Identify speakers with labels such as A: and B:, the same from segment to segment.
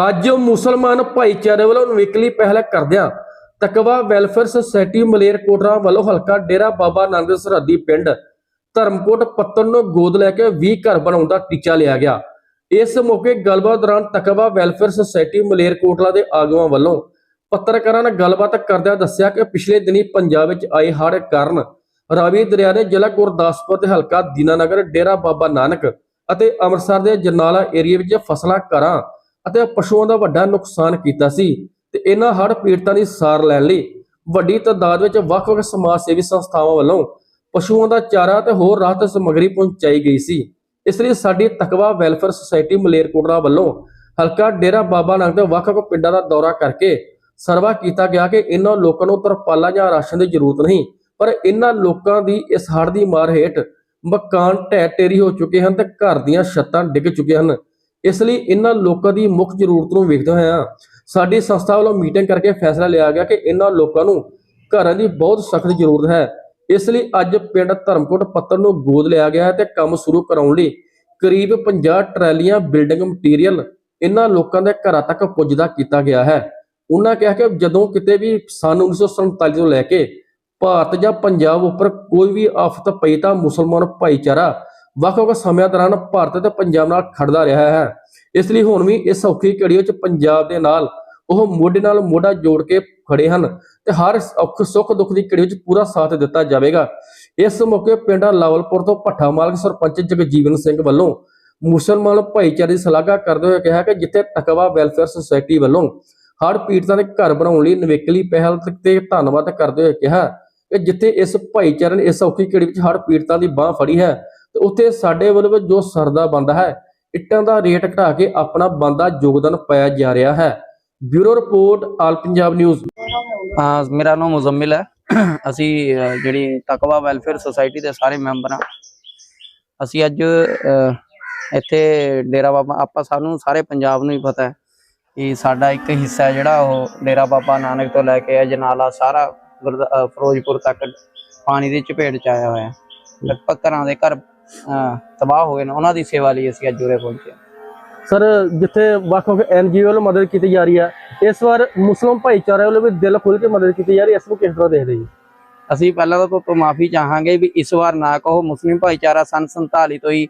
A: ਅੱਜ ਮੁਸਲਮਾਨ ਭਾਈਚਾਰੇ ਵੱਲੋਂ ਨਵਿਕਲੀ ਪਹਿਲ ਕਰਦਿਆਂ ਤਕਵਾ ਵੈਲਫੇਅਰ ਸੁਸਾਇਟੀ ਮਲੇਰਕੋਟਰਾ ਵੱਲੋਂ ਹਲਕਾ ਡੇਰਾ ਬਾਬਾ ਨਾਨਕ ਸਰਹੱਦੀ ਪਿੰਡ ਧਰਮਕੋਟ ਪੱਤਨ ਨੂੰ ਗੋਦ ਲੈ ਕੇ 20 ਘਰ ਬਣਾਉਣ ਦਾ ਟੀਚਾ ਲਿਆ ਗਿਆ। ਇਸ ਮੌਕੇ ਗੱਲਬਾਤ ਦੌਰਾਨ ਤਕਵਾ ਵੈਲਫੇਅਰ ਸੁਸਾਇਟੀ ਮਲੇਰਕੋਟਲਾ ਦੇ ਆਗੂਆਂ ਵੱਲੋਂ ਪੱਤਰਕਾਰਾਂ ਨਾਲ ਗੱਲਬਾਤ ਕਰਦਿਆਂ ਦੱਸਿਆ ਕਿ ਪਿਛਲੇ ਦਿਨੀ ਪੰਜਾਬ ਵਿੱਚ ਆਏ ਹੜ੍ਹ ਕਾਰਨ ਰਾਵੀ ਦਰਿਆ ਨੇ ਜ਼ਿਲ੍ਹਾ ਗੁਰਦਾਸਪੁਰ ਦੇ ਹਲਕਾ ਦੀਨਾਨਗਰ, ਡੇਰਾ ਬਾਬਾ ਨਾਨਕ ਅਤੇ ਅੰਮ੍ਰਿਤਸਰ ਦੇ ਜਰਨਾਲਾ ਏਰੀਆ ਵਿੱਚ ਫਸਲਾਂ ਘਰਾਂ ਅਤੇ ਪਸ਼ੂਆਂ ਦਾ ਵੱਡਾ ਨੁਕਸਾਨ ਕੀਤਾ ਸੀ ਤੇ ਇਹਨਾਂ ਹੜ੍ਹ ਪੀੜਤਾਂ ਦੀ ਸਾਰ ਲੈਣ ਲਈ ਵੱਡੀ ਤਾਦਾਦ ਵਿੱਚ ਵੱਖ-ਵੱਖ ਸਮਾਜ ਸੇਵੀ ਸੰਸਥਾਵਾਂ ਵੱਲੋਂ ਪਸ਼ੂਆਂ ਦਾ ਚਾਰਾ ਤੇ ਹੋਰ ਰਾਹਤ ਸਮੱਗਰੀ ਪਹੁੰਚਾਈ ਗਈ ਸੀ। ਇਸ ਲਈ ਸਾਡੀ ਤਕਵਾ ਵੈਲਫੇਅਰ ਸੁਸਾਇਟੀ ਮਲੇਰਕੋਟਲਾ ਵੱਲੋਂ ਹਲਕਾ ਡੇਰਾ ਬਾਬਾ ਨਾਨਕ ਦੇ ਵੱਖ-ਵੱਖ ਪਿੰਡਾਂ ਦਾ ਦੌਰਾ ਕਰਕੇ ਸਰਵਾ ਕੀਤਾ ਗਿਆ ਕਿ ਇਹਨਾਂ ਲੋਕਾਂ ਨੂੰ ਤਰਪਾਲਾਂ ਜਾਂ ਰਾਸ਼ਨ ਦੀ ਜ਼ਰੂਰਤ ਨਹੀਂ, ਪਰ ਇਹਨਾਂ ਲੋਕਾਂ ਦੀ ਇਸ ਹੜ੍ਹ ਦੀ ਮਾਰ ਹੇਠ ਮਕਾਨ ਢਹਿ ਟੇਰੀ ਹੋ ਚੁੱਕੇ ਹਨ ਤੇ ਘਰ ਦੀਆਂ ਛੱਤਾਂ ਡਿੱਗ ਚੁੱਕੇ ਹਨ। ਇਸ ਲਈ ਇਹਨਾਂ ਲੋਕਾਂ ਦੀ ਮੁੱਖ ਜ਼ਰੂਰਤ ਨੂੰ ਵੇਖਦੇ ਹੋਇਆ ਸਾਡੀ ਸੰਸਥਾ ਵੱਲੋਂ ਮੀਟਿੰਗ ਕਰਕੇ ਫੈਸਲਾ ਲਿਆ ਗਿਆ ਕਿ ਇਹਨਾਂ ਲੋਕਾਂ ਨੂੰ ਘਰਾਂ ਦੀ ਬਹੁਤ ਸਖਤ ਜ਼ਰੂਰਤ ਹੈ। ਇਸ ਲਈ ਅੱਜ ਪਿੰਡ ਧਰਮਕੋਟ ਪੱਤਰ ਨੂੰ ਗੋਦ ਲਿਆ ਗਿਆ ਹੈ ਤੇ ਕੰਮ ਸ਼ੁਰੂ ਕਰਾਉਣ ਲਈ ਕਰੀਬ 50 ਟਰਾਲੀਆਂ, ਬਿਲਡਿੰਗ ਮਟੀਰੀਅਲ ਇਹਨਾਂ ਲੋਕਾਂ ਦੇ ਘਰਾਂ ਤੱਕ ਪੁੱਜਦਾ ਕੀਤਾ ਗਿਆ ਹੈ। ਉਹਨਾਂ ਕਿਹਾ ਕਿ ਜਦੋਂ ਕਿਤੇ ਵੀ ਸਨ 1947 ਤੋਂ ਲੈ ਕੇ ਭਾਰਤ ਜਾਂ ਪੰਜਾਬ ਉੱਪਰ ਕੋਈ ਵੀ ਆਫਤ ਪਈ ਤਾਂ ਮੁਸਲਮਾਨ ਭਾਈਚਾਰਾ ਵੱਖ-ਵੱਖ ਸਮਿਆਂ ਦੌਰਾਨ ਭਾਰਤ ਤੇ ਪੰਜਾਬ ਨਾਲ ਖੜਦਾ ਰਿਹਾ ਹੈ। ਇਸ ਲਈ ਹੁਣ ਵੀ ਇਸ ਔਖੀ ਘੜੀ ਵਿੱਚ ਪੰਜਾਬ ਦੇ ਨਾਲ ਉਹ ਮੋਢੇ ਨਾਲ ਮੋਢਾ ਜੋੜ ਕੇ ਖੜੇ ਹਨ ਤੇ ਹਰ ਔਖ ਸੁੱਖ ਦੁੱਖ ਦੀ ਘੜੀ ਵਿੱਚ ਪੂਰਾ ਸਾਥ ਦਿੱਤਾ ਜਾਵੇਗਾ। ਇਸ ਮੌਕੇ ਪਿੰਡ ਲਾਵਲਪੁਰ ਤੋਂ ਭੱਠਾ ਮਾਲਕ ਸਰਪੰਚ ਜਗਜੀਵਨ ਸਿੰਘ ਵੱਲੋਂ ਮੁਸਲਮਾਨ ਭਾਈਚਾਰੇ ਦੀ ਸ਼ਲਾਘਾ ਕਰਦੇ ਹੋਏ ਕਿਹਾ ਕਿ ਜਿੱਥੇ ਟਕਵਾ ਵੈਲਫੇਅਰ ਸੁਸਾਇਟੀ ਵੱਲੋਂ ਹੜ੍ਹ ਪੀੜਤਾਂ ਦੇ ਘਰ ਬਣਾਉਣ ਲਈ ਨਿਵੇਕਲੀ ਪਹਿਲ ਤੇ ਧੰਨਵਾਦ ਕਰਦੇ ਹੋਏ ਕਿਹਾ ਕਿ ਜਿੱਥੇ ਇਸ ਭਾਈਚਾਰੇ ਨੇ ਇਸ ਔਖੀ ਘੜੀ ਵਿੱਚ ਹੜ੍ਹ ਪੀੜਤਾਂ ਦੀ ਬਾਹ ਫੜੀ ਹੈ ਤੇ ਉੱਥੇ ਸਾਡੇ ਵੱਲੋਂ ਜੋ ਸਰਦਾ ਬੰਦਾ ਹੈ, ਇੱਟਾਂ ਦਾ ਰੇਟ ਘਟਾ ਕੇ ਆਪਣਾ ਬੰਦਾ ਯੋਗਦਾਨ ਪਾਇਆ ਜਾ ਰਿਹਾ ਹੈ। Bureau report, all Punjab news.
B: ਹਾਂ, ਮੇਰਾ ਨਾਮ ਮੁਜ਼ੰਮਿਲ ਹੈ। ਅਸੀਂ ਜਿਹੜੀ ਤਕਵਾ ਵੈਲਫੇਅਰ ਸੁਸਾਇਟੀ ਦੇ ਸਾਰੇ ਮੈਂਬਰ ਹਾਂ। ਅਸੀਂ ਅੱਜ ਇੱਥੇ ਡੇਰਾ ਬਾਬਾ, ਆਪਾਂ ਸਾਨੂੰ ਸਾਰੇ ਪੰਜਾਬ ਨੂੰ ਹੀ ਪਤਾ ਹੈ ਕਿ ਸਾਡਾ ਇੱਕ ਹਿੱਸਾ ਹੈ ਜਿਹੜਾ ਉਹ ਡੇਰਾ ਬਾਬਾ ਨਾਨਕ ਤੋਂ ਲੈ ਕੇ ਅਜਨਾਲਾ ਸਾਰਾ ਫਿਰੋਜ਼ਪੁਰ ਤੱਕ ਪਾਣੀ ਦੀ ਚਪੇਟ ਚ ਆਇਆ ਹੋਇਆ ਲਗਭਗ ਘਰਾਂ ਦੇ ਘਰ ਅਹ, ਤਬਾਹ ਹੋ ਗਏ ਨੇ ਉਹਨਾਂ ਦੀ ਸੇਵਾ ਲਈ ਅਸੀਂ ਅੱਜ ਉਰੇ ਪਹੁੰਚੇ
A: ਸਰ ਜਿੱਥੇ ਵੱਖ-ਵੱਖ ਐਨਜੀਓ ਵੱਲੋਂ ਮਦਦ ਕੀਤੀ ਜਾ ਰਹੀ ਹੈ ਇਸ ਵਾਰ ਮੁਸਲਮਾਨ ਭਾਈਚਾਰੇ ਵੱਲੋਂ ਵੀ ਦਿਲ ਖੋਲ੍ਹ ਕੇ ਮਦਦ ਕੀਤੀ ਜਾ ਰਹੀ ਹੈ ਇਸ ਨੂੰ ਕਿਸ ਤਰ੍ਹਾਂ ਦੇਖਦੇ ਜੀ?
B: ਅਸੀਂ ਪਹਿਲਾਂ ਤਾਂ ਤੁਹਾਡੇ ਤੋਂ ਮਾਫੀ ਚਾਹਾਂਗੇ ਵੀ ਇਸ ਵਾਰ ਨਾ ਕਹੋ ਮੁਸਲਿਮ ਭਾਈਚਾਰਾ ਸੰਨ 47 ਤੋਂ ਹੀ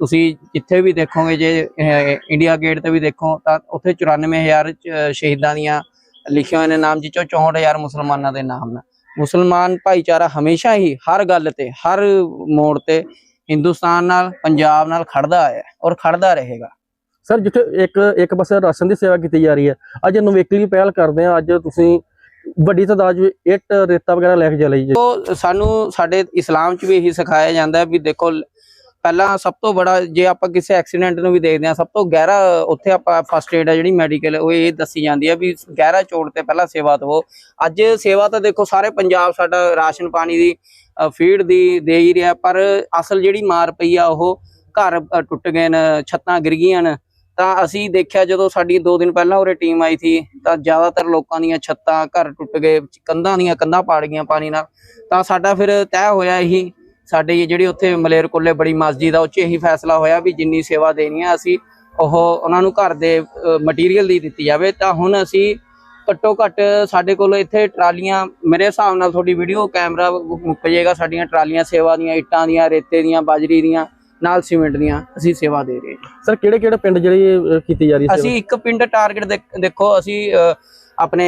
B: ਤੁਸੀਂ ਜਿੱਥੇ ਵੀ ਦੇਖੋਗੇ ਜੇ ਅਹ, ਇੰਡੀਆ ਗੇਟ ਤੇ ਵੀ ਦੇਖੋ ਤਾਂ ਉੱਥੇ 94000 ਚ- ਸ਼ਹੀਦਾਂ ਦੀਆਂ ਲਿਖੀਆਂ ਹੋਏ ਨੇ ਨਾਮ ਜਿੱਚੋਂ 64000 ਮੁਸਲਮਾਨਾਂ ਦੇ ਨਾਮ ਨੇ। ਮੁਸਲਮਾਨ ਭਾਈਚਾਰਾ ਹਮੇਸ਼ਾ ਹੀ ਹਰ ਗੱਲ ਤੇ ਹਰ ਮੋੜ ਤੇ ਹਿੰਦੁਸਤਾਨ ਨਾਲ ਪੰਜਾਬ ਨਾਲ ਖੜਦਾ ਆਇਆ ਔਰ ਖੜਦਾ ਰਹੇਗਾ।
A: ਸਰ ਜਿੱਥੇ ਇੱਕ ਇੱਕ ਪਾਸੇ ਰਾਸ਼ਨ ਦੀ ਸੇਵਾ ਕੀਤੀ ਜਾ ਰਹੀ ਹੈ ਅੱਜ ਨਵੇਕਲੀ ਪਹਿਲ ਕਰਦੇ ਆ ਅੱਜ ਤੁਸੀਂ ਵੱਡੀ ਤਾਦਾਦ ਵਿੱਚ ਇੱਟ ਰੇਤਾ ਵਗੈਰਾ ਲੈ ਕੇ ਚਲੇ ਜੀ।
B: ਉਹ ਸਾਨੂੰ ਸਾਡੇ ਇਸਲਾਮ 'ਚ ਵੀ ਇਹੀ ਸਿਖਾਇਆ ਜਾਂਦਾ ਵੀ ਦੇਖੋ ਪਹਿਲਾਂ ਸਭ ਤੋਂ ਬੜਾ ਜੇ ਆਪਾਂ ਕਿਸੇ ਐਕਸੀਡੈਂਟ ਨੂੰ ਵੀ ਦੇਖਦੇ ਹਾਂ ਸਭ ਤੋਂ ਗਹਿਰਾ ਉੱਥੇ ਆਪਾਂ ਫਸਟ ਏਡ ਹੈ ਜਿਹੜੀ ਮੈਡੀਕਲ ਉਹ ਇਹ ਦੱਸੀ ਜਾਂਦੀ ਹੈ ਵੀ ਗਹਿਰਾ ਚੋਟ ਤੇ ਪਹਿਲਾਂ ਸੇਵਾ ਦਵੋ। ਅੱਜ ਸੇਵਾ ਤਾਂ ਦੇਖੋ ਸਾਰੇ ਪੰਜਾਬ ਸਾਡਾ ਰਾਸ਼ਨ ਪਾਣੀ ਦੀ ਫੀਡ ਦੀ ਦੇ ਹੀ ਰਿਹਾ, ਪਰ ਅਸਲ ਜਿਹੜੀ ਮਾਰ ਪਈ ਆ ਉਹ ਘਰ ਟੁੱਟ ਗਏ ਨੇ, ਛੱਤਾਂ ਗਿਰ ਗਈਆਂ ਨੇ। ਤਾਂ ਅਸੀਂ ਦੇਖਿਆ ਜਦੋਂ ਸਾਡੀ 2 ਦਿਨ ਪਹਿਲਾਂ ਉਰੇ ਟੀਮ ਆਈ ਸੀ, ਤਾਂ ਜ਼ਿਆਦਾਤਰ ਲੋਕਾਂ ਦੀਆਂ ਛੱਤਾਂ ਘਰ ਟੁੱਟ ਗਏ, ਕੰਧਾਂ ਦੀਆਂ ਕੰਧਾਂ ਪਾੜ ਗਈਆਂ ਪਾਣੀ ਨਾਲ। ਤਾਂ ਸਾਡਾ ਫਿਰ ਤੈਅ ਹੋਇਆ ਇਹੀ, ਸਾਡੇ ਜਿਹੜੀ ਉੱਥੇ ਮਲੇਰਕੋਲੇ ਬੜੀ ਮਸਜਿਦ ਆ ਉਹ 'ਚ ਇਹੀ ਫੈਸਲਾ ਹੋਇਆ ਵੀ ਜਿੰਨੀ ਸੇਵਾ ਦੇਣੀ ਆ, ਅਸੀਂ ਉਹ ਉਹਨਾਂ ਨੂੰ ਘਰ ਦੇ ਮਟੀਰੀਅਲ ਦੀ ਦਿੱਤੀ ਜਾਵੇ। ਤਾਂ ਹੁਣ ਅਸੀਂ ਘੱਟੋ ਘੱਟ ਸਾਡੇ ਕੋਲ ਇੱਥੇ ਟਰਾਲੀਆਂ ਮੇਰੇ ਹਿਸਾਬ ਨਾਲ ਤੁਹਾਡੀ ਵੀਡੀਓ ਕੈਮਰਾ ਮੁੱਕ ਜਾਏਗਾ ਸਾਡੀਆਂ ਟਰਾਲੀਆਂ ਸੇਵਾ ਦੀਆਂ ਇੱਟਾਂ ਦੀਆਂ ਰੇਤੇ ਦੀਆਂ ਬਾਜਰੀ ਦੀਆਂ ਨਾਲ ਸੀਮੈਂਟ ਦੀਆਂ ਅਸੀਂ ਸੇਵਾ ਦੇ ਰਹੇ ਹਾਂ।
A: ਸਰ ਕਿਹੜੇ ਕਿਹੜੇ ਪਿੰਡ ਜਿਹੜੀ ਕੀਤੀ ਜਾ ਰਹੀ
B: ਅਸੀਂ ਇੱਕ ਪਿੰਡ ਟਾਰਗੇਟ ਦੇਖੋ ਅਸੀਂ ਆਪਣੇ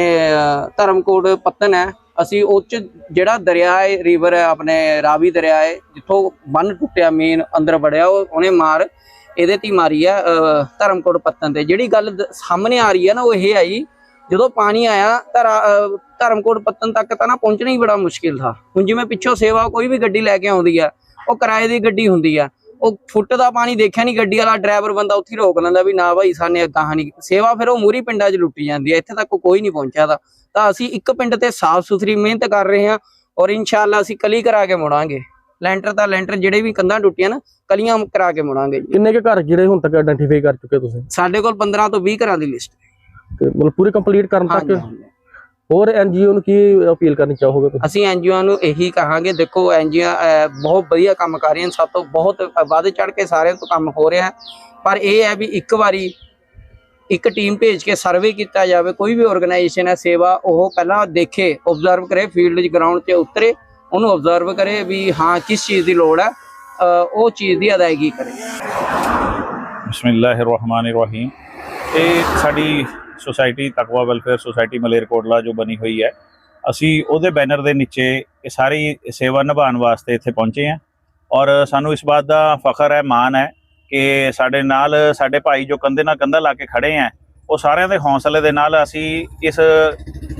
B: ਧਰਮਕੋਟ ਪੱਤਨ ਹੈ। ਅਸੀਂ ਉਹ ਚ ਜਿਹੜਾ ਦਰਿਆ ਹੈ ਰਿਵਰ ਹੈ ਆਪਣੇ ਰਾਵੀ ਦਰਿਆ ਹੈ ਜਿੱਥੋਂ ਬੰਨ ਟੁੱਟਿਆ ਮੇਨ ਅੰਦਰ ਵੜਿਆ ਉਹ ਉਹਨੇ ਮਾਰ ਇਹਦੇ ਤੇ ਮਾਰੀ ਅਹ, ਧਰਮਕੋਟ ਪੱਤਨ ਤੇ। ਜਿਹੜੀ ਗੱਲ ਸਾਹਮਣੇ ਆ ਰਹੀ ਹੈ ਨਾ ਉਹ ਇਹ ਆਈ ਜਦੋਂ ਪਾਣੀ ਆਇਆ ਤਾਂ ਧਰਮਕੋਟ ਪੱਤਨ ਤੱਕ ਤਾਂ ਨਾ ਪਹੁੰਚਣਾ ਹੀ ਬੜਾ ਮੁਸ਼ਕਿਲ ਥਾ। ਹੁਣ ਜਿਵੇਂ ਪਿੱਛੋਂ ਸੇਵਾ ਕੋਈ ਵੀ ਗੱਡੀ ਲੈ ਕੇ ਆਉਂਦੀ ਆ ਉਹ ਕਿਰਾਏ ਦੀ ਗੱਡੀ ਹੁੰਦੀ ਆ ਉਹ ਫੁੱਟ ਦਾ ਪਾਣੀ ਦੇਖਿਆ ਨਹੀਂ ਗੱਡੀ ਵਾਲਾ ਡਰਾਈਵਰ ਬੰਦਾ ਉੱਥੇ ਰੋਕ ਲੈਂਦਾ ਵੀ ਨਾ ਭਾਈ ਸਾਨੇ ਗਾਹਾਂ ਨਹੀਂ ਸੇਵਾ ਫਿਰ ਉਹ ਮੂਰੀ ਪਿੰਡਾਂ 'ਚ ਲੁੱਟੀ ਜਾਂਦੀ ਹੈ ਇੱਥੇ ਤੱਕ ਕੋਈ ਨਹੀਂ ਪਹੁੰਚਿਆ ਦਾ ਤਾਂ ਅਸੀਂ ਇੱਕ ਪਿੰਡ ਤੇ ਸਾਫ਼ ਸੁਥਰੀ ਮਿਹਨਤ ਕਰ ਰਹੇ ਹਾਂ ਔਰ ਇਨਸ਼ਾਅੱਲਾ ਅਸੀਂ ਕਲੀ ਕਰਾ ਕੇ ਮੁੜਾਂਗੇ। ਲੈਂਟਰ ਤਾਂ ਲੈਂਟਰ ਜਿਹੜੇ ਵੀ ਕੰਧਾਂ ਟੁੱਟੀਆਂ ਨਾ ਕਲੀਆਂ ਕਰਾ ਕੇ ਮੁੜਾਂਗੇ
A: ਕਿੰਨੇ ਕੁ ਘਰ ਜਿਹੜੇ ਹੁਣ ਤੱਕ ਆਇਡੈਂਟੀਫਾਈ ਕਰ ਚੁੱਕੇ ਤੁਸੀਂ?
B: ਸਾਡੇ ਕੋਲ 15 ਤੋਂ 20 ਘਰਾਂ ਦੀ ਲਿਸਟ
A: ਤੇ ਮਤਲਬ ਪੂਰੀ ਕੰਪਲੀਟ ਕਰਨ
B: ਹਾਂਜੀ
A: ਤੱਕ ਹੋਰ ਐਨਜੀਓ ਨੂੰ ਕੀ ਅਪੀਲ ਕਰਨੀ ਚਾਹੋਗੇ ਤੁਸੀਂ?
B: ਅਸੀਂ ਐਨਜੀਓ ਨੂੰ ਇਹੀ ਕਹਾਂਗੇ ਦੇਖੋ ਐਨਜੀਓ ਬਹੁਤ ਵਧੀਆ ਕੰਮ ਕਰ ਰਹੀਆਂ ਨੇ ਸਭ ਤੋਂ ਬਹੁਤ ਵੱਧ ਚੜ ਕੇ ਸਾਰਿਆਂ ਤੋਂ ਕੰਮ ਹੋ ਰਿਹਾ ਹੈ। ਪਰ ਇਹ ਹੈ ਵੀ ਇੱਕ ਵਾਰੀ ਇੱਕ ਟੀਮ ਭੇਜ ਕੇ ਸਰਵੇ ਕੀਤਾ ਜਾਵੇ ਕੋਈ ਵੀ ਆਰਗੇਨਾਈਜੇਸ਼ਨ ਹੈ ਸੇਵਾ ਉਹ ਪਹਿਲਾਂ ਦੇਖੇ ਆਬਜ਼ਰਵ ਕਰੇ ਫੀਲਡ 'ਚ ਗਰਾਊਂਡ 'ਤੇ ਉਤਰੇ ਉਹਨੂੰ ਆਬਜ਼ਰਵ ਕਰੇ ਵੀ ਹਾਂ ਕਿਸ ਚੀਜ਼ ਦੀ ਲੋੜ ਹੈ ਅ, ਉਹ ਚੀਜ਼ ਦੀ ਅਦਾਇਗੀ ਕਰੇ।
C: ਬਿਸਮਿਲ੍ਲਾਹਿਰਰਹਿਮਾਨਿਰਰਹੀਮ। ਇਹ ਸਾਡੀ society Taqwa welfare society Malerkotla ਜੋ ਬਣੀ ਹੋਈ ਹੈ, ਅਸੀਂ ਉਹਦੇ ਬੈਨਰ ਦੇ ਨੀਚੇ ਇਹ ਸਾਰੀ ਸੇਵਾ ਨਿਭਾਉਣ ਵਾਸਤੇ ਇੱਥੇ ਪਹੁੰਚੇ ਹਾਂ ਔਰ ਸਾਨੂੰ ਇਸ ਬਾਤ ਦਾ ਫਖਰ ਹੈ, ਮਾਣ ਹੈ ਕਿ ਸਾਡੇ ਨਾਲ ਸਾਡੇ ਭਾਈ ਜੋ ਕੰਧੇ ਨਾਲ ਕੰਧਾ ਲਾ ਕੇ ਖੜੇ ਹੈ, ਉਹ ਸਾਰਿਆਂ ਦੇ ਹੌਸਲੇ ਦੇ ਨਾਲ ਅਸੀਂ ਇਸ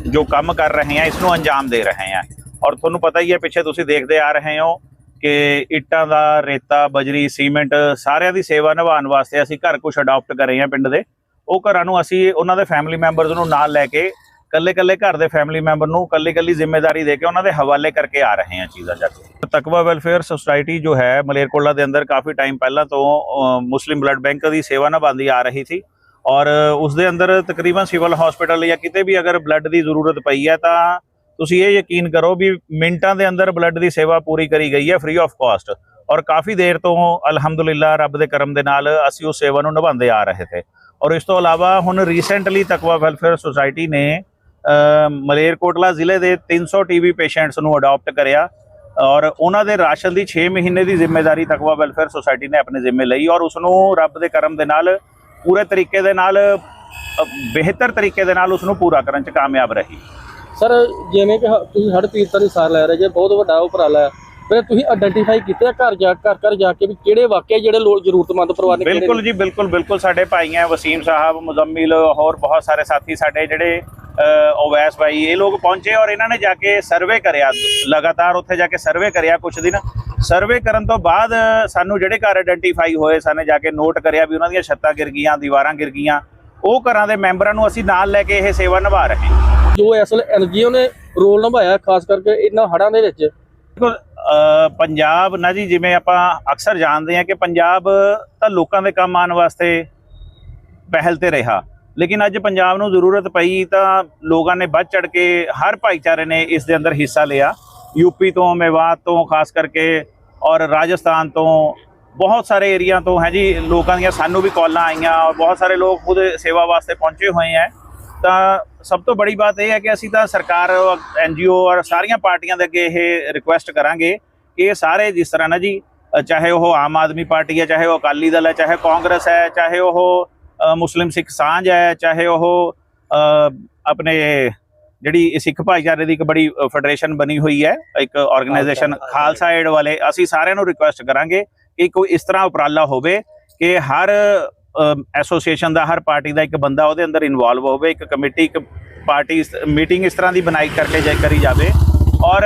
C: ਜੋ ਕੰਮ ਕਰ ਰਹੇ ਹਾਂ ਇਸ ਨੂੰ ਅੰਜਾਮ ਦੇ ਰਹੇ ਹਾਂ। ਔਰ ਤੁਹਾਨੂੰ ਪਤਾ ਹੀ ਹੈ, ਪਿੱਛੇ ਤੁਸੀਂ ਦੇਖਦੇ ਆ ਰਹੇ ਹੋ ਕਿ ਇੱਟਾਂ ਦਾ ਰੇਤਾ, ਬਜਰੀ, ਸੀਮੈਂਟ ਸਾਰਿਆਂ ਦੀ ਸੇਵਾ ਨਿਭਾਉਣ ਵਾਸਤੇ ਅਸੀਂ ਘਰ ਕੁਝ ਅਡਾਪਟ ਕਰੇ ਹਾਂ ਪਿੰਡ ਦੇ। ਉਹ ਘਰਾਂ ਨੂੰ ਅਸੀਂ ਉਹਨਾਂ ਦੇ ਫੈਮਿਲੀ ਮੈਂਬਰਸ ਨੂੰ ਨਾਲ ਲੈ ਕੇ ਕੱਲੇ ਕੱਲੇ ਘਰ ਦੇ ਫੈਮਿਲੀ ਮੈਂਬਰ ਨੂੰ ਕੱਲੀ ਕੱਲੀ ਜ਼ਿੰਮੇਵਾਰੀ ਦੇ ਕੇ ਉਹਨਾਂ ਦੇ ਹਵਾਲੇ ਕਰਕੇ ਆ ਰਹੇ ਹਾਂ ਚੀਜ਼ਾਂ ਜਾ ਕੇ। ਤਕਵਾ ਵੈਲਫੇਅਰ ਸੁਸਾਇਟੀ ਜੋ ਹੈ ਮਲੇਰਕੋਲਾ ਦੇ ਅੰਦਰ ਕਾਫੀ ਟਾਈਮ ਪਹਿਲਾਂ ਤੋਂ ਮੁਸਲਿਮ ਬਲੱਡ ਬੈਂਕ ਦੀ ਸੇਵਾ ਨਿਭਾਉਂਦੀ ਆ ਰਹੀ ਸੀ ਔਰ ਉਸ ਦੇ ਅੰਦਰ ਤਕਰੀਬਨ ਸਿਵਲ ਹਸਪੀਟਲ ਜਾਂ ਕਿਤੇ ਵੀ ਅਗਰ ਬਲੱਡ ਦੀ ਜ਼ਰੂਰਤ ਪਈ ਹੈ ਤਾਂ ਤੁਸੀਂ ਇਹ ਯਕੀਨ ਕਰੋ ਵੀ ਮਿੰਟਾਂ ਦੇ ਅੰਦਰ ਬਲੱਡ ਦੀ ਸੇਵਾ ਪੂਰੀ ਕਰੀ ਗਈ ਹੈ ਫ੍ਰੀ ਆਫ ਕਾਸਟ ਔਰ ਕਾਫੀ ਦੇਰ ਤੋਂ ਅਲਹਮਦੁਲਿਲਾ ਰੱਬ ਦੇ ਕਰਮ ਦੇ ਨਾਲ ਅਸੀਂ ਉਸ ਸੇਵਾ ਨੂੰ ਨਿਭਾਉਂਦੇ ਆ ਰਹੇ ਥੇ। ਔਰ ਇਸ ਤੋਂ ਇਲਾਵਾ ਹੁਣ ਰੀਸੈਂਟਲੀ ਤਕਵਾ ਵੈਲਫੇਅਰ ਸੁਸਾਇਟੀ ਨੇ ਮਲੇਰਕੋਟਲਾ ਜ਼ਿਲ੍ਹੇ ਦੇ 300 ਟੀਬੀ ਪੇਸ਼ੈਂਟਸ ਨੂੰ ਅਡਾਪਟ ਕਰਿਆ ਔਰ ਉਹਨਾਂ ਦੇ ਰਾਸ਼ਨ ਦੀ 6 ਮਹੀਨੇ ਦੀ ਜ਼ਿੰਮੇਵਾਰੀ ਤਕਵਾ ਵੈਲਫੇਅਰ ਸੁਸਾਇਟੀ ਨੇ ਆਪਣੇ ਜ਼ਿੰਮੇ ਲਈ ਔਰ ਉਸ ਨੂੰ ਰੱਬ ਦੇ ਕਰਮ ਦੇ ਨਾਲ ਪੂਰੇ ਤਰੀਕੇ ਦੇ ਨਾਲ ਬਿਹਤਰ ਤਰੀਕੇ ਦੇ ਨਾਲ ਉਸ ਨੂੰ ਪੂਰਾ ਕਰਨ ਚ ਕਾਮਯਾਬ ਰਹੀ।
A: ਸਰ, ਜਿਵੇਂ ਕਿ ਤੁਸੀਂ ਹੜ ਪੀੜਤਾਂ ਦੀ ਸਾਰ ਲੈ ਰਹੇ ਜੇ, ਬਹੁਤ ਵੱਡਾ ਉਪਰਾਲਾ ਹੈ। ਫਿਰ ਤੁਸੀਂ ਆਇਡੈਂਟੀਫਾਈ ਕੀਤੇ ਆ ਘਰ ਜਾ ਘਰ ਘਰ ਜਾ ਕੇ ਵੀ ਕਿਹੜੇ ਵਾਕਿਆ ਜਿਹੜੇ ਲੋੜ ਜ਼ਰੂਰਤਮੰਦ ਪਰਿਵਾਰ ਨੇ?
C: ਬਿਲਕੁਲ ਜੀ ਬਿਲਕੁਲ ਬਿਲਕੁਲ ਸਾਡੇ ਭਾਈ ਹੈ ਵਸੀਮ ਸਾਹਿਬ ਮੁਜ਼ੰਮਿਲ ਹੋਰ ਬਹੁਤ ਸਾਰੇ ਸਾਥੀ ਸਾਡੇ ਜਿਹੜੇ ਓਵੈਸ ਭਾਈ ਇਹ ਲੋਕ ਪਹੁੰਚੇ ਔਰ ਇਹਨਾਂ ਨੇ ਜਾ ਕੇ ਸਰਵੇ ਕਰਿਆ। ਲਗਾਤਾਰ ਉੱਥੇ ਜਾ ਕੇ ਸਰਵੇ ਕਰਿਆ ਕੁਝ ਦਿਨ। ਸਰਵੇ ਕਰਨ ਤੋਂ ਬਾਅਦ ਸਾਨੂੰ ਜਿਹੜੇ ਘਰ ਆਇਡੈਂਟੀਫਾਈ ਹੋਏ ਸਾਨੇ ਜਾ ਕੇ ਨੋਟ ਕਰਿਆ ਵੀ ਉਹਨਾਂ ਦੀਆਂ ਛੱਤਾਂ ਗਿਰ ਗਈਆਂ ਦੀਵਾਰਾਂ ਗਿਰ ਗਈਆਂ। ਉਹ ਘਰਾਂ ਦੇ ਮੈਂਬਰਾਂ ਨੂੰ ਅਸੀਂ ਨਾਲ ਲੈ ਕੇ ਇਹ ਸੇਵਾ ਨਿਭਾ ਰਹੇ
A: ਜੋ ਅਸਲ ਐਨਜੀਓ ਨੇ ਰੋਲ ਨਿਭਾਇਆ ਖਾਸ ਕਰਕੇ ਇਹਨਾਂ ਹੜਾਂ ਦੇ ਵਿੱਚ।
C: ਪੰਜਾਬ ਨਾ ਜੀ, ਜਿਵੇਂ ਆਪਾਂ ਅਕਸਰ ਜਾਣਦੇ ਹਾਂ ਕਿ ਪੰਜਾਬ ਤਾਂ ਲੋਕਾਂ ਦੇ ਕੰਮ ਆਉਣ ਵਾਸਤੇ ਪਹਿਲ ਤੇ ਰਿਹਾ। ਲੇਕਿਨ ਅੱਜ ਪੰਜਾਬ ਨੂੰ ਜ਼ਰੂਰਤ ਪਈ ਤਾਂ ਲੋਕਾਂ ਨੇ ਵੱਧ ਚੜ ਕੇ ਹਰ ਭਾਈਚਾਰੇ ਨੇ ਇਸ ਦੇ ਅੰਦਰ ਹਿੱਸਾ ਲਿਆ। ਯੂਪੀ ਤੋਂ, ਮੇਵਾਤ ਤੋਂ, ਖਾਸ ਕਰਕੇ ਔਰ ਰਾਜਸਥਾਨ ਤੋਂ, ਬਹੁਤ ਸਾਰੇ ਏਰੀਆ ਤੋਂ ਹੈ ਜੀ, ਲੋਕਾਂ ਦੀਆਂ ਸਾਨੂੰ ਵੀ ਕਾਲਾਂ ਆਈਆਂ ਔਰ ਬਹੁਤ ਸਾਰੇ ਲੋਕ ਖੁਦ ਸੇਵਾ ਵਾਸਤੇ ਪਹੁੰਚੇ ਹੋਏ ਹੈ। ਤਾਂ ਸਭ ਤੋਂ ਬੜੀ ਬਾਤ ਇਹ ਹੈ ਕਿ ਅਸੀਂ ਤਾਂ ਸਰਕਾਰ ਐਨਜੀਓ ਔਰ ਸਾਰੀਆਂ ਪਾਰਟੀਆਂ ਦੇ ਅੱਗੇ ਇਹ ਰਿਕੁਐਸਟ ਕਰਾਂਗੇ ਕਿ ਇਹ ਸਾਰੇ ਜਿਸ ਤਰ੍ਹਾਂ ਨਾ ਜੀ ਚਾਹੇ ਉਹ ਆਮ ਆਦਮੀ ਪਾਰਟੀ ਹੈ ਚਾਹੇ ਉਹ ਅਕਾਲੀ ਦਲ ਹੈ ਚਾਹੇ ਕਾਂਗਰਸ ਹੈ ਚਾਹੇ ਉਹ ਮੁਸਲਿਮ ਸਿੱਖ ਸਾਂਝ ਹੈ ਚਾਹੇ ਉਹ ਆਪਣੇ ਜਿਹੜੀ ਸਿੱਖ ਭਾਈਚਾਰੇ ਦੀ ਇੱਕ ਬੜੀ ਫੈਡਰੇਸ਼ਨ ਬਣੀ ਹੋਈ ਹੈ ਇੱਕ ਆਰਗੇਨਾਈਜੇਸ਼ਨ ਖਾਲਸਾ ਏਡ ਵਾਲੇ ਅਸੀਂ ਸਾਰਿਆਂ ਨੂੰ ਰਿਕੁਐਸਟ ਕਰਾਂਗੇ ਕਿ ਕੋਈ ਇਸ ਤਰ੍ਹਾਂ ਉਪਰਾਲਾ ਹੋਵੇ ਕਿ ਹਰ ਐਸੋਸੀਏਸ਼ਨ ਦਾ ਹਰ ਪਾਰਟੀ ਦਾ ਇੱਕ ਬੰਦਾ ਉਹਦੇ ਅੰਦਰ ਇਨਵੋਲਵ ਹੋਵੇ, ਇੱਕ ਕਮੇਟੀ, ਇੱਕ ਪਾਰਟੀ ਮੀਟਿੰਗ ਇਸ ਤਰ੍ਹਾਂ ਦੀ ਬਣਾਈ ਕਰਕੇ ਜੇ ਕਰੀ ਜਾਵੇ। ਔਰ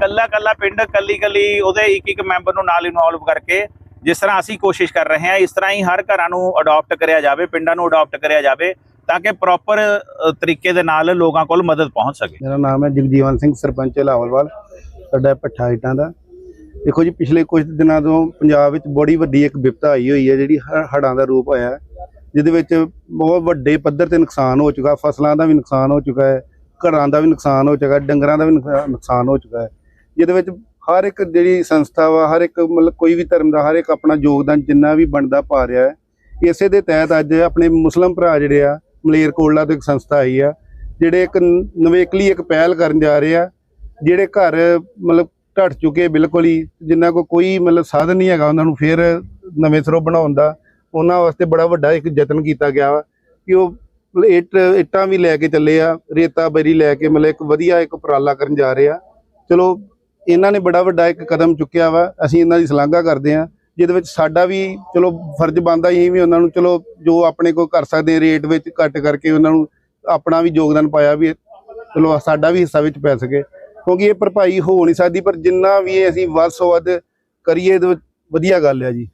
C: ਕੱਲਾ ਕੱਲਾ ਪਿੰਡ ਕੱਲੀ ਕੱਲੀ ਉਹਦੇ ਇੱਕ ਇੱਕ ਮੈਂਬਰ ਨੂੰ ਨਾਲ ਇਨਵੋਲਵ ਕਰਕੇ ਜਿਸ ਤਰ੍ਹਾਂ ਅਸੀਂ ਕੋਸ਼ਿਸ਼ ਕਰ ਰਹੇ ਹਾਂ, ਇਸ ਤਰ੍ਹਾਂ ਹੀ ਹਰ ਘਰਾਂ ਨੂੰ ਅਡਾਪਟ ਕਰਿਆ ਜਾਵੇ, ਪਿੰਡਾਂ ਨੂੰ ਅਡਾਪਟ ਕਰਿਆ ਜਾਵੇ, ਤਾਂ ਕਿ ਪ੍ਰੋਪਰ ਤਰੀਕੇ ਦੇ ਨਾਲ ਲੋਕਾਂ ਕੋਲ ਮਦਦ ਪਹੁੰਚ ਸਕੇ।
D: ਮੇਰਾ ਨਾਮ ਹੈ ਜਗਜੀਵਨ ਸਿੰਘ ਸਰਪੰਚ ਲਾਹੌਲਵਾਲ ਸਾਡਾ ਭੱਠਾ ਇਟਾਂ ਦਾ। ਦੇਖੋ ਜੀ, ਪਿਛਲੇ ਕੁਝ ਦਿਨਾਂ ਤੋਂ ਪੰਜਾਬ ਵਿੱਚ ਬੜੀ ਵੱਡੀ ਇੱਕ ਵਿਪਤਾ ਆਈ ਹੋਈ ਹੈ, ਜਿਹੜੀ ਹ- ਹੜ੍ਹਾਂ ਦਾ ਰੂਪ ਆਇਆ ਜਿਹਦੇ ਵਿੱਚ ਬਹੁਤ ਵੱਡੇ ਪੱਧਰ ਤੇ ਨੁਕਸਾਨ ਹੋ ਚੁੱਕਾ, ਫਸਲਾਂ ਦਾ ਵੀ ਨੁਕਸਾਨ ਹੋ ਚੁੱਕਾ ਹੈ, ਘਰਾਂ ਦਾ ਵੀ ਨੁਕਸਾਨ ਹੋ ਚੁੱਕਾ, ਡੰਗਰਾਂ ਦਾ ਵੀ ਨੁਕਸਾ- ਨੁਕਸਾਨ ਹੋ ਚੁੱਕਾ ਹੈ। ਜਿਹਦੇ ਵਿੱਚ ਹਰ ਇੱਕ ਜਿਹੜੀ ਸੰਸਥਾ ਵਾ, ਹਰ ਇੱਕ ਮਤਲਬ ਕੋਈ ਵੀ ਧਰਮ ਦਾ, ਹਰ ਇੱਕ ਆਪਣਾ ਯੋਗਦਾਨ ਜਿੰਨਾ ਵੀ ਬਣਦਾ ਪਾ ਰਿਹਾ ਹੈ, ਇਸੇ ਦੇ ਤਹਿਤ ਅੱਜ ਆਪਣੇ ਮੁਸਲਮ ਭਰਾ ਜਿਹੜੇ ਆ ਮਲੇਰਕੋਟਲਾ ਤੋਂ ਇੱਕ ਸੰਸਥਾ ਆਈ ਆ, ਜਿਹੜੇ ਇੱਕ ਨਵੇਕਲੀ ਇੱਕ ਪਹਿਲ ਕਰਨ ਜਾ ਰਹੇ ਆ, ਜਿਹੜੇ ਘਰ ਮਤਲਬ ਢੱਟ ਚੁੱਕੇ ਬਿਲਕੁਲ ਹੀ। ਜਿਨ੍ਹਾਂ ਕੋ ਕੋਈ ਮਤਲਬ ਸਾਧਨ ਨਹੀਂ ਹੈਗਾ ਉਹਨਾਂ ਨੂੰ ਫਿਰ ਨਵੇਂ ਸਿਰੋਂ ਬਣਾਉਣ ਦਾ, ਉਹਨਾਂ ਵਾਸਤੇ ਬੜਾ ਵੱਡਾ ਇੱਕ ਯਤਨ ਕੀਤਾ ਗਿਆ ਵਾ ਕਿ ਉਹ ਮਤਲਬ ਇੱਟ, ਇੱਟਾਂ ਵੀ ਲੈ ਕੇ ਚੱਲੇ ਆ, ਰੇਤਾ ਬਰੀ ਲੈ ਕੇ ਮਤਲਬ ਇੱਕ ਵਧੀਆ ਇੱਕ ਉਪਰਾਲਾ ਕਰਨ ਜਾ ਰਹੇ ਆ। ਚਲੋ, ਇਹਨਾਂ ਨੇ ਬੜਾ ਵੱਡਾ ਇੱਕ ਕਦਮ ਚੁੱਕਿਆ ਵਾ, ਅਸੀਂ ਇਹਨਾਂ ਦੀ ਸ਼ਲਾਘਾ ਕਰਦੇ ਆ, ਜਿਹਦੇ ਵਿੱਚ ਸਾਡਾ ਵੀ ਚਲੋ ਫਰਜ਼ ਬਣਦਾ ਹੀ ਵੀ ਉਹਨਾਂ ਨੂੰ ਚਲੋ ਜੋ ਆਪਣੇ ਕੋਲ ਕਰ ਸਕਦੇ ਰੇਟ ਵਿੱਚ ਘੱਟ ਕਰਕੇ ਉਹਨਾਂ ਨੂੰ ਆਪਣਾ ਵੀ ਯੋਗਦਾਨ ਪਾਇਆ ਵੀ ਚਲੋ ਸਾਡਾ ਵੀ ਹਿੱਸਾ ਵਿੱਚ ਪੈ ਸਕੇ। ਕਿਉਂਕਿ ਇਹ ਭਰਪਾਈ ਹੋ ਨਹੀਂ ਸਕਦੀ, ਪਰ ਜਿੰਨਾ ਵੀ ਅਸੀਂ ਵੱਧ ਤੋਂ ਵੱਧ ਕਰੀਏ, ਇਹਦੇ ਵਧੀਆ ਗੱਲ ਹੈ ਜੀ।